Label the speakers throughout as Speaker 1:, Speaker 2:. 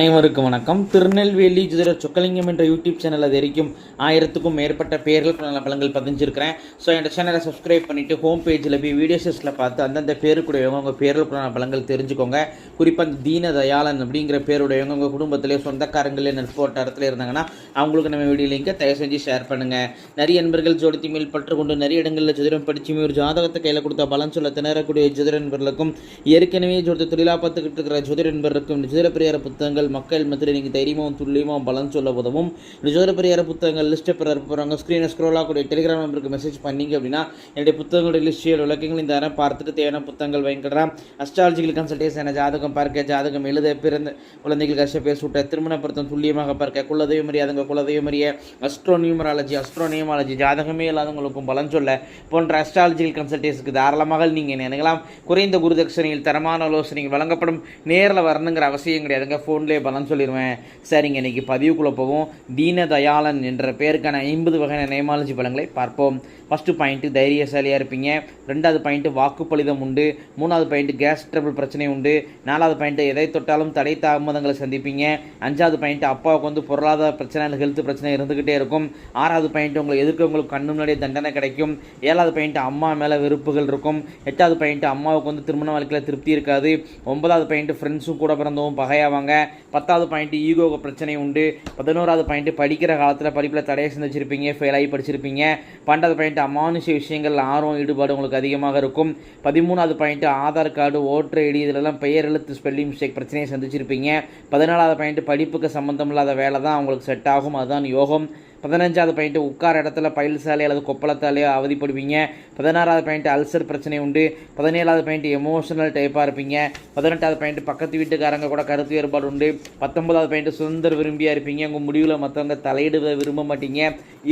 Speaker 1: அனைவருக்கும் வணக்கம். திருநெல்வேலி ஜுதிர சொக்கலிங்கம் என்ற யூடியூப் சேனல் அது வரைக்கும் ஆயிரத்துக்கும் மேற்பட்ட பேர்கள் நல்ல பலங்கள் பதிஞ்சிருக்கிறேன். ஸோ என்னோட சேனலை சப்ஸ்கிரைப் பண்ணிவிட்டு ஹோம் பேஜில் போய் வீடியோஸில் பார்த்து அந்தந்த பேருக்குடையவங்க உங்கள் பேர்களுக்குள்ள பலங்கள் தெரிஞ்சுக்கோங்க. குறிப்பாக அந்த தீன தயாளன் அப்படிங்கிற பேருடையவங்க உங்கள் குடும்பத்திலே சொந்தக்காரங்களே நெற்போட்ட இடத்துல இருந்தாங்கன்னா அவங்களுக்கு நம்ம வீடியோ லிங்கை தயவு செஞ்சு ஷேர் பண்ணுங்கள் நிறைய நண்பர்கள் ஜோடித்தி மேல் பற்று கொண்டு நிறைய இடங்களில் ஜோதிடம் படிச்சுமே ஒரு ஜாதகத்தை கையில் கொடுத்த பலன் சொல்ல திணறக்கூடிய ஜோதிட நண்பர்களுக்கும் ஏற்கனவே ஜோதிட தொழிலாக பார்த்துக்கிட்டு இருக்கிற ஜோதிட நண்பர்களுக்கும் ஜோதிட பிரியார புத்தகங்கள் மக்கள் மத்தியில் நீங்கள் தைரியமாகவும் துல்லியமாகவும் பலன் சொல்ல உதவும். இந்த ஜோதிட புத்தகங்கள் லிஸ்ட்டை பெற போகிறாங்க ஸ்க்ரீனை ஸ்க்ரோல் ஆகக்கூடிய டெலிகிராம் நம்பருக்கு மெசேஜ் பண்ணீங்க அப்படின்னா என்னுடைய புத்தகங்களுடைய லிஸ்டியல் விளக்கங்கள் இந்த நேரம் பார்த்துட்டு தேவையான புத்தகங்கள் வாங்கிக்கிறேன் அஸ்ட்ராலஜிக்கல் கன்சல்டேஷன் ஜாதகம் பார்க்க ஜாதகம் எழுத பிறந்த குழந்தைகள் கஷ்ட பேசூட்ட திருமண பொருத்தம் துல்லியமாக பார்க்க குலதெய்வம் அறியாதவங்க குலதெய்வம் அறிய அஸ்ட்ரோ நியூமராலஜி அஸ்ட்ரோ நியூமாலஜி ஜாதகமே இல்லாதவங்களுக்கும் பலன் சொல்ல போன்ற அஸ்ட்ராலஜிக்கல் கன்சல்டேஷனுக்கு தாராளமாக நீங்கள் நினைக்கலாம் குறைந்த குருதட்சணையில் தரமான ஆலோசனைகள் வழங்கப்படும். நேரில் வரணுங்கிற அவசியம் கிடையாதுங்க. ஃபோன்லேயே பலன் சொல்லிடுவேன் சரிங்க இன்னைக்கு பதிவுக்குள்ளே போவோம். தீனதயாளன் என்ற பேருக்கான ஐம்பது வகையான நேமாலஜி பலங்களை பார்ப்போம். ஃபஸ்ட்டு பாயிண்ட்டு தைரியசாலியாக இருப்பீங்க. ரெண்டாவது பாயிண்ட்டு வாக்குப்பளிதம் உண்டு. மூணாவது பாயிண்ட்டு கேஸ் ட்ரபிள் பிரச்சனை உண்டு. நாலாவது பாயிண்ட்டு எதை தொட்டாலும் தடை தாமதங்களை சந்திப்பீங்க. அஞ்சாவது பாயிண்ட்டு அப்பாவுக்கு வந்து பொருளாதார பிரச்சனை ஹெல்த் பிரச்சனை இருந்துக்கிட்டே இருக்கும். ஆறாவது பாயிண்ட் உங்களை எதிர்க்கவங்களுக்கு கண்ணு முன்னாடியே தண்டனை கிடைக்கும். ஏழாவது பாயிண்ட் அம்மா மேலே வெறுப்புகள் இருக்கும். எட்டாவது பாயிண்ட் அம்மாவுக்கு வந்து திருமண வாழ்க்கையில் திருப்தி இருக்காது. ஒன்பதாவது பாயிண்ட் ஃப்ரெண்ட்ஸும் கூட பிறந்தவும் பகையாவாங்க. பத்தாவது பாயிண்ட் ஈகோவுக்கு பிரச்சனை உண்டு. பதினோராவது பாயிண்ட் படிக்கிற காலத்தில் படிப்பில் தடையை சந்திச்சிருப்பீங்க ஃபெயில் ஆகி படிச்சிருப்பீங்க. பன்னெண்டாவது பாயிண்ட் அமானுஷ விஷயங்கள் ஆர்வம் ஈடுபாடு உங்களுக்கு அதிகமாக இருக்கும். பதிமூணாவது point Aadhaar card voter ID இதிலெல்லாம் பெயர் எழுத்து ஸ்பெல்லிங் மிஸ்டேக் பிரச்சனையை சந்திச்சிருப்பீங்க. பதினாலாவது பாயிண்ட் படிப்புக்கு சம்மந்தம் இல்லாத வேலை தான் உங்களுக்கு செட் ஆகும். அதுதான் யோகம். பதினஞ்சாவது பாயிண்ட் உட்கார இடத்துல பயில் சாலை அல்லது கொப்பளத்தாலேயோ அவதிப்படுவீங்க. பதினாறாவது பாயிண்ட் அல்சர் பிரச்சனை உண்டு. பதினேழாவது பாயிண்ட் எமோஷனல் டைப்பாக இருப்பீங்க. பதினெட்டாவது பாயிண்ட் பக்கத்து வீட்டுக்காரங்க கூட கருத்து வேறுபாடு உண்டு. பத்தொன்பதாவது பாயிண்ட் சுதந்திர விரும்பியாக இருப்பீங்க. உங்கள் முடிவில் மற்றவங்க தலையிட விரும்ப மாட்டீங்க.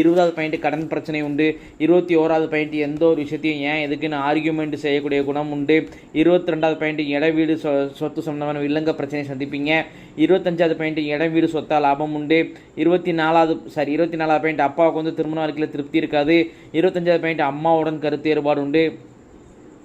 Speaker 1: இருபதாவது பாயிண்ட் கடன் பிரச்சனை உண்டு. இருபத்தி ஓராவது பாயிண்ட் எந்த ஒரு விஷயத்தையும் ஏன் எதுக்குன்னு ஆர்கியூமெண்ட் செய்யக்கூடிய குணம் உண்டு. இருபத்தி ரெண்டாவது பாயிண்ட் இட வீடு சொ சொத்து சம்பந்தமான வில்லங்க பிரச்சனையை சந்திப்பீங்க. இருபத்தஞ்சாவது பாயிண்ட் இடம் வீடு சொத்தா லாபம் உண்டு. இருபத்தி நாலாவது சாரி இருபத்தி நாலாவது பாயிண்ட் அப்பாவுக்கு வந்து திருமண வாழ்க்கையில் திருப்தி இருக்காது. இருபத்தஞ்சாவது பாயிண்ட் அம்மாவுடன் கருத்து ஏற்பாடு உண்டு.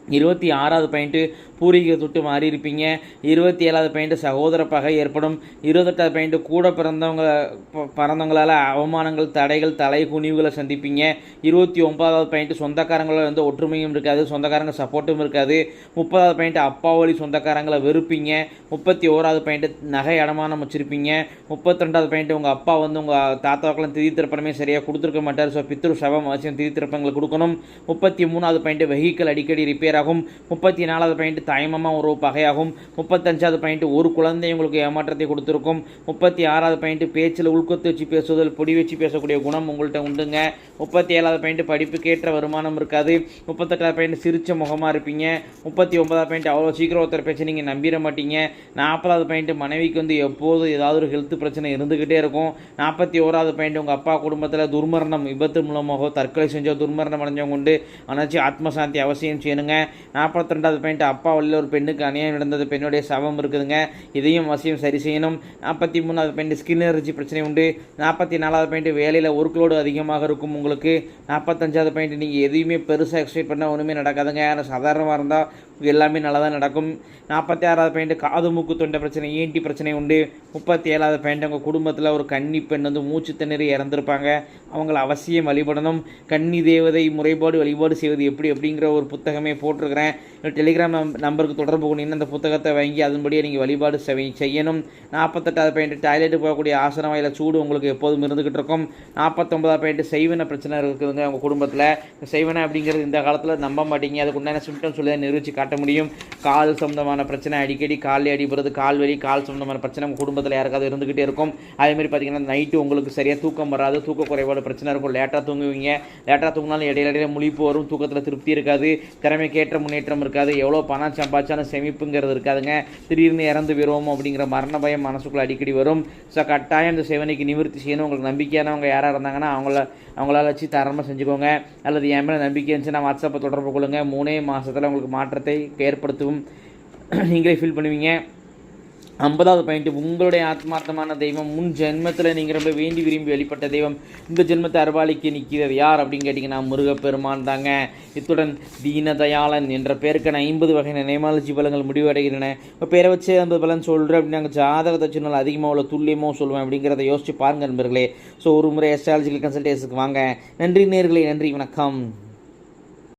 Speaker 1: இருபத்தி ஆறாவது பாயிண்ட்டு பூர்வீக தொட்டு மாறி இருப்பீங்க இருபத்தி ஏழாவது பாயிண்ட்டு சகோதர பகை ஏற்படும். இருபத்தெட்டாவது பாயிண்ட்டு கூட பிறந்தவங்க ப- பிறந்தவங்களால் அவமானங்கள் தடைகள் தலை குனிவுகளை சந்திப்பீங்க. இருபத்தி ஒன்பதாவது பாயிண்ட்டு சொந்தக்காரங்களோட வந்து ஒற்றுமையும் இருக்காது சொந்தக்காரங்க சப்போர்ட்டும் இருக்காது. முப்பதாவது பாயிண்ட்டு அப்பா வழி சொந்தக்காரங்களை வெறுப்பீங்க. முப்பத்தி ஓராவது பாயிண்ட்டு நகை அடமானம் வச்சுருப்பீங்க. முப்பத்தி ரெண்டாவது பாயிண்ட்டு உங்கள் அப்பா வந்து உங்கள் தாத்தாக்கெல்லாம் திதி திருப்பணமே சரியாக கொடுத்துருக்க மாட்டார். ஸோ பித்ரு சவம் அவசியம் திதி திருப்பங்களை கொடுக்கணும். முப்பத்தி மூணாவது பாயிண்ட்டு வெஹிக்கிள் அடிக்கடி ரிப்பேர் ஆகும் முப்பத்தி நாலாவது பாயிண்ட் தாய்மாமா ஒரு பகையாகும். முப்பத்தஞ்சாவது பாயிண்ட் ஒரு குழந்தை உங்களுக்கு ஏமாற்றத்தை கொடுத்துருக்கும். முப்பத்தி ஆறாவது பாயிண்ட் பேச்சில் உள்கொத்து வச்சு பேசுவதில் பொடி வச்சு பேசக்கூடிய குணம் உங்கள்கிட்ட உண்டுங்க. முப்பத்தி ஏழாவது பாயிண்ட் படிப்புக்கேற்ற வருமானம் இருக்காது. முப்பத்தெட்டாவது பாயிண்ட் சிரிச்ச முகமாக இருப்பீங்க. முப்பத்தி ஒன்பதாவது பாயிண்ட் அவ்வளோ சீக்கிரம் ஒருத்தர் பேச்சு நீங்கள் நம்பிட மாட்டீங்க. நாற்பதாவது பாயிண்ட் மனைவிக்கு வந்து எப்போதும் ஏதாவது ஒரு ஹெல்த் பிரச்சனை இருந்துக்கிட்டே இருக்கும். நாற்பத்தி ஓராவது பாயிண்ட் உங்கள் அப்பா குடும்பத்தில் துர்மரணம் விபத்து மூலமாக தற்கொலை செஞ்சோ துர்மரணம் அடைஞ்சவங்க உண்டு. அனாச்சு ஆத்மசாந்தி அவசியம் செய்யணுங்க. நாற்பத்தி ரெண்டாவது பாயிண்ட் அப்பா வழியில் ஒரு பெண்ணுக்கு அநியாயம் நடந்தது. பெண்ணுடைய சவம் இருக்குதுங்க. இதையும் அவசியம் சரி செய்யணும். நாற்பத்தி மூணாவது பாயிண்ட் ஸ்கின் அலர்ஜி பிரச்சனை உண்டு. நாற்பத்தி நாலாவது பாயிண்ட் வேலையில் ஒர்க்லோடு அதிகமாக இருக்கும் உங்களுக்கு. நாற்பத்தஞ்சாவது பாயிண்ட் நீங்கள் எதையுமே பெருசாக எக்ஸ்பெக்ட் பண்ணால் ஒன்றுமே நடக்காதுங்க. ஆனால் சாதாரணமாக இருந்தால் எல்லாமே நல்லா தான் நடக்கும். நாற்பத்தி ஆறாவது பாயிண்ட் காது மூக்கு தொண்டை பிரச்சனை ஈண்டி பிரச்சனை உண்டு. முப்பத்தி ஏழாவது பாயிண்ட் உங்கள் குடும்பத்தில் ஒரு கன்னி பெண் வந்து மூச்சு திணறி இறந்துருப்பாங்க. அவங்கள அவசியம் வழிபடணும். கன்னி தேவதை முறைப்பாடு வழிபாடு செய்வது எப்படி அப்படிங்கிற ஒரு புத்தகமே போ போட்டிருக்கிறேன். டெலிகிராம் நம்பருக்கு தொடர்பு கொண்டீங்கன்னா அந்த புத்தகத்தை வாங்கி அதன்படியே நீங்கள் வழிபாடு செய்- செய்யணும். நாற்பத்தெட்டாவது பாயிண்ட் டாய்லெட்டு போகக்கூடிய ஆசன வாயில சூடு உங்களுக்கு எப்போதும் இருந்துக்கிட்டு இருக்கும். நாற்பத்தொம்பதாவது பாயிண்ட் செய்வன பிரச்சனை இருக்குதுங்க உங்கள் குடும்பத்தில். செய்வன அப்படிங்கிறது இந்த காலத்தில் நம்ப மாட்டீங்க. அதுக்கு உண்டான சிம்டம் சொல்லி தான் நிரூபித்து காட்ட முடியும். கால் சம்மந்தமான பிரச்சனை அடிக்கடி காலில் அடிபடுறது கால் வலி கால் சம்மந்தமான பிரச்சனை உங்கள் குடும்பத்தில் யாருக்காவது இருந்துக்கிட்டே இருக்கும். அதே மாதிரி பார்த்தீங்கன்னா நைட்டு உங்களுக்கு சரியாக தூக்கம் வராது தூக்க குறைபாடு பிரச்சனை இருக்கும். லேட்டாக தூங்குவீங்க. லேட்டாக தூங்கினாலும் இடையில இடையில முழிப்பு வரும் தூக்கத்தில் திருப்தி இருக்காது. திறமைக்கேற்ற முன்னேற்றம் இருக்காது. எவ்வளோ பணம் சம்பாதிச்சாலும் செமிப்புங்கிறது இருக்காதுங்க. திடீர்னு இறந்து விடுவோம் அப்படிங்கிற மரண பயம் மனசுக்குள்ள அடிக்கடி வரும். ஸோ கட்டாயம் இந்த சேவனைக்கு நிவர்த்தி செய்யணும். உங்களுக்கு நம்பிக்கையானவங்க யாராக இருந்தாங்கன்னா அவங்கள அவங்களால வச்சு தரமாக செஞ்சுக்கோங்க. அல்லது என் மேலே நம்பிக்கை இருந்துச்சுன்னா வாட்ஸ்அப்பை தொடர்பு கொள்ளுங்க. மூணே மாதத்தில் உங்களுக்கு மாற்றத்தை ஏற்படுத்துவோம் ஏற்படுத்தும் நீங்களே ஃபீல் பண்ணுவீங்க. ஐம்பதாவது பாயிண்ட் உங்களுடைய ஆத்மார்த்தமான தெய்வம் முன் ஜென்மத்தில் நீங்கள் ரொம்ப வேண்டி விரும்பி வெளிப்பட்ட தெய்வம். இந்த ஜென்மத்தை அருவாளிக்கு நிற்கிறது யார் அப்படின்னு கேட்டிங்கன்னா முருகப்பெருமான் தாங்க. இத்துடன் தீனதயாளன் என்ற பேருக்கான ஐம்பது வகையான நேமாலஜி பலங்கள் முடிவடைகின்றன. இப்போ பேரை வச்சு ஐம்பது பலன் சொல்கிறேன் அப்படின்னு நாங்கள் ஜாதகத்தை சொன்னால் அதிகமாக உள்ள துல்லியமாக சொல்லுவேன் அப்படிங்கிறத யோசிச்சு பாருங்கள் நண்பர்களே. ஸோ ஒரு முறை எஸ்ட்ராலஜிக்கல் கன்சல்டேஷனுக்கு வாங்க. நன்றி நேர்களே நன்றி வணக்கம்.